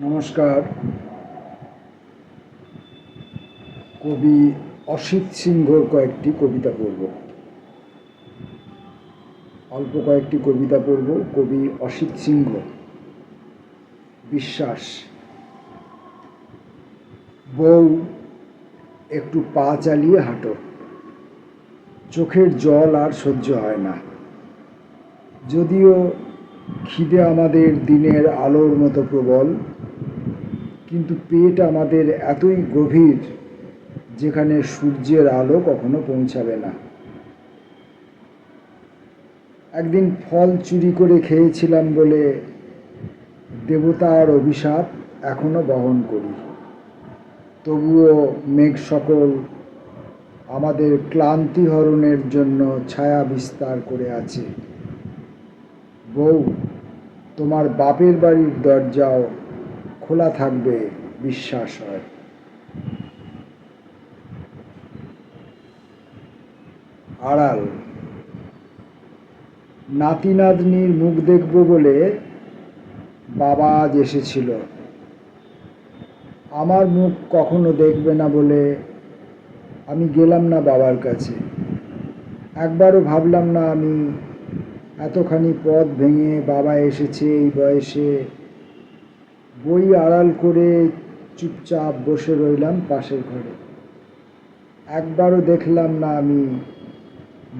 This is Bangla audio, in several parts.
নমস্কার। কবি অসিত সিংহর কয়েকটি কবিতা পড়ব। অল্প কয়েকটি কবিতা পড়ব। কবি অসিত সিংহ, বিশ্বাস। বউ, একটু পা চালিয়ে হাঁটো। চোখের জল আর সহ্য হয় না। যদিও খিদে আমাদের দিনের আলোর মতো প্রবল কিন্তু পেট আমাদের এতই গভীর যেখানে সূর্যের আলো কখনো পৌঁছাবে না। একদিন ফল চুরি করে খেয়েছিলাম বলে দেবতার অভিশাপ এখনও বহন করি। তবুও মেঘ সকল আমাদের ক্লান্তি হরণের জন্য ছায়া বিস্তার করে আছে। বউ, তোমার বাপের বাড়ির দরজাও খোলা থাকবে, বিশ্বাস হয়। আড়াল। নাতি নাতনির মুখ দেখব বলে বাবা আজ এসেছিল। আমার মুখ কখনো দেখবে না বলে আমি গেলাম না বাবার কাছে। একবারও ভাবলাম না আমি এতখানি পথ ভেঙে বাবা এসেছে, এই বয়সে বই আড়াল করে চুপচাপ বসে রইলাম পাশের ঘরে। একবারও দেখলাম না আমি,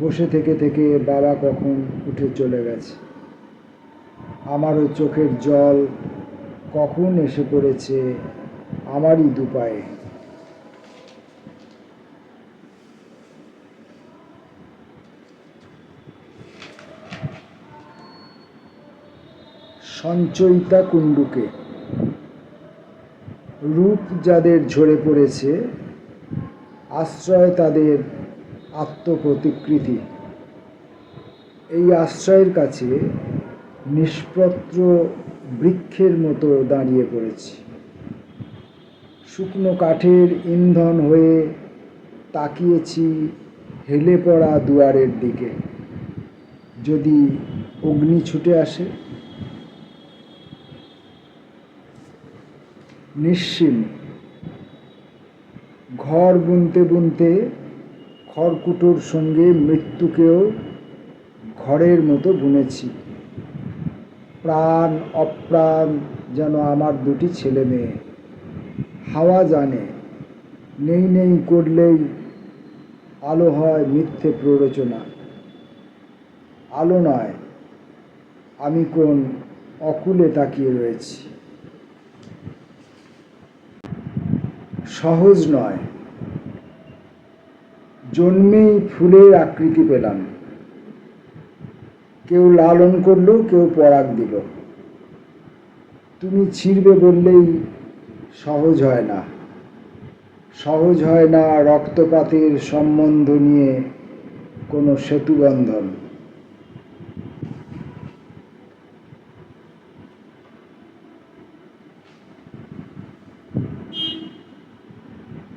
বসে থেকে থেকে বাবা কখন উঠে চলে গেছে। আমারও চোখের জল কখন এসে পড়েছে আমারই দুপায়ে। সঞ্চয়িতা কুণ্ডুকে রূপ যাদের ঝরে পড়েছে, আশ্রয় তাদের আত্মপ্রতিকৃতি। এই আশ্রয়ের কাছে নিষ্পত্র বৃক্ষের মতো দাঁড়িয়ে পড়েছি। শুকনো কাঠের ইন্ধন হয়ে তাকিয়েছি হেলে পড়া দুয়ারের দিকে। যদি অগ্নি ছুটে আসে নিশ্চিম ঘর বুনতে বুনতে খড়কুটোর সঙ্গে মৃত্যুকেও ঘরের মতো বুনেছি। প্রাণ, অপ্রাণ যেন আমার দুটি ছেলে মেয়ে। হাওয়া জানে, নেই নেই করলেই আলো হয় মিথ্যে প্ররোচনা। আলো নয়, আমি কোন অকুলে তাকিয়ে রয়েছি। সহজ নয়। জন্মেই ফুলের আকৃতি পেলাম। কেউ লালন করল, কেউ পরাগ দিল। তুমি ছিঁড়বে বললেই সহজ হয় না। সহজ হয় না রক্তপাতের সম্বন্ধ নিয়ে কোনো সেতুবন্ধন।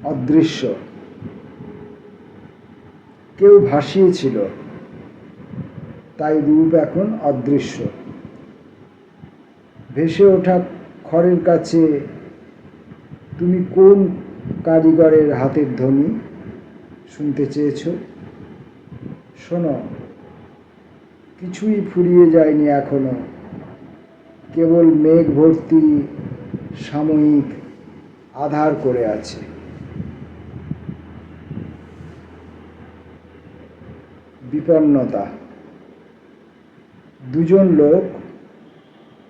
অদৃশ্য। কেউ ভাসিয়েছিল, তাই রূপ এখন অদৃশ্য। ভেসে ওঠা খড়ের কাছে, তুমি কোন কারিগরের হাতের ধ্বনি শুনতে চেয়েছ? শোনো, কিছুই ফুরিয়ে যায়নি এখনও। কেবল মেঘ ভর্তি সাময়িক আধার করে আছে। বিপন্নতা দুজন লোক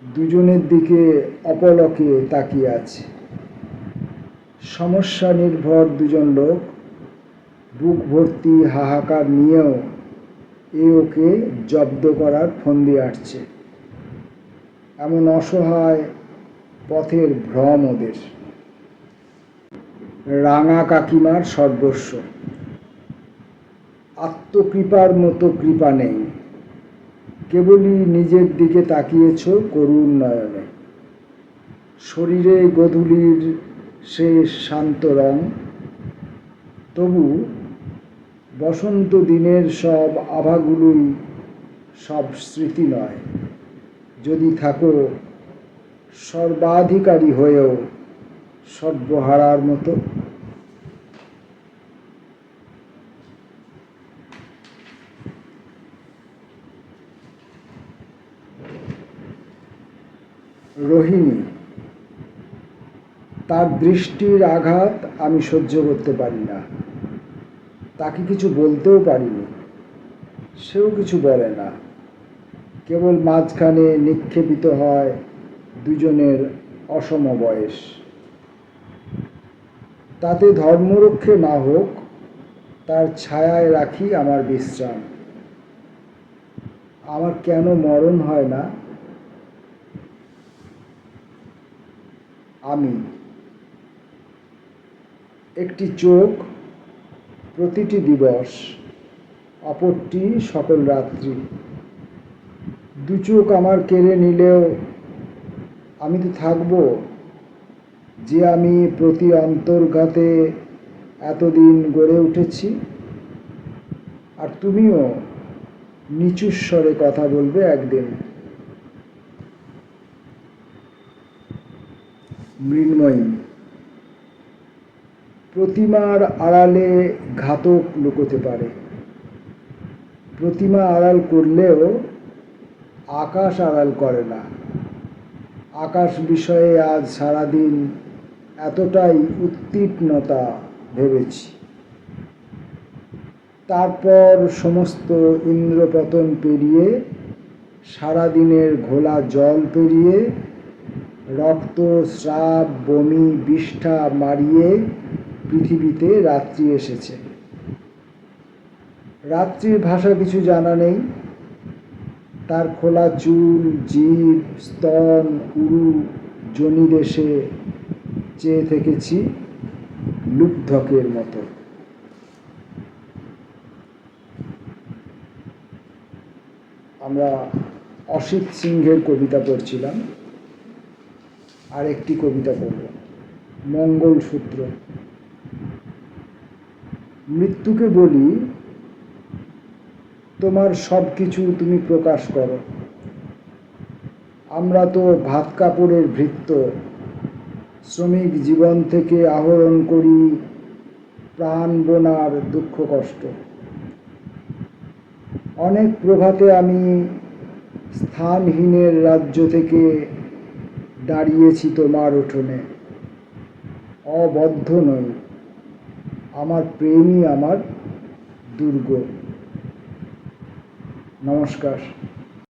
দুজনের দিকে অপলকে তাকিয়ে আছে। সমস্যা নির্ভর দুজন লোক বুক ভর্তি হাহাকার নিয়েও এ ওকে জব্দ করার ফন্দি আটছে। এমন অসহায় পথের ভ্রম ওদের। রাঙা কাকিমার সর্বস্ব। আত্মকৃপার মতো কৃপা নেই। কেবলই নিজের দিকে তাকিয়েছ করুণ নয়নে। শরীরে গধূলির সে শান্ত রং, তবু বসন্ত দিনের সব আভাগুলোই সব স্মৃতি নয়। যদি থাকো, সর্বাধিকারী হয়েও সর্বহারার মতো। রোহিণী, তার দৃষ্টির আঘাত আমি সহ্য করতে পারি না। তাকে কিছু বলতেও পারিনি। সেও কিছু বলে না। কেবল মাঝখানে নিক্ষেপিত হয় দুজনের অসম বয়স। তাতে ধর্মরক্ষে না হোক, তার ছায়ায় রাখি আমার বিশ্রাম। আমার কেন মরণ হয় না? আমি। একটি চোখ, প্রতিটি দিবস, অপরটি সকল রাত্রি। দু চোখ আমার কেড়ে নিলেও আমি তো থাকব, যে আমি প্রতি অন্তর্ঘাতে এতদিন গড়ে উঠেছি। আর তুমিও নিচু স্বরে কথা বলবে একদিন। মৃন্ময়ী। প্রতিমার আড়ালে ঘাতক লুকোতে পারে। প্রতিমা আড়াল করলেও আকাশ আড়াল করে না। আকাশ বিষয়ে আজ সারাদিন এতটাই উত্তীর্ণতা ভেবেছি। তারপর সমস্ত ইন্দ্রপতন পেরিয়ে সারাদিনের ঘোলা জল পেরিয়ে রক্ত, স্রাব, বমি, বিষ্ঠা মারিয়ে পৃথিবীতে রাত্রি এসেছে। রাত্রির ভাষা কিছু জানা নেই। তার খোলা চুল জীব স্তন, উরু জনিদেশে চেয়ে থেকেছি লুব্ধকের মতো। আমরা অসিত সিংহের কবিতা পড়ছিলাম। আর একটি কবিতা পড়ব। মঙ্গলসূত্র। মৃত্যুকে বলি, তোমার সব কিছু তুমি প্রকাশ করো। আমরা তো ভাত কাপড়ের ভৃত্য। শ্রমিক জীবন থেকে আহরণ করি প্রাণ বোনার দুঃখ কষ্ট। অনেক প্রভাতে আমি স্থানহীনের রাজ্য থেকে দাঁড়িয়েছি তোমার উঠোনে। অবদ্ধ নই আমার প্রেমই আমার দুর্গ। নমস্কার।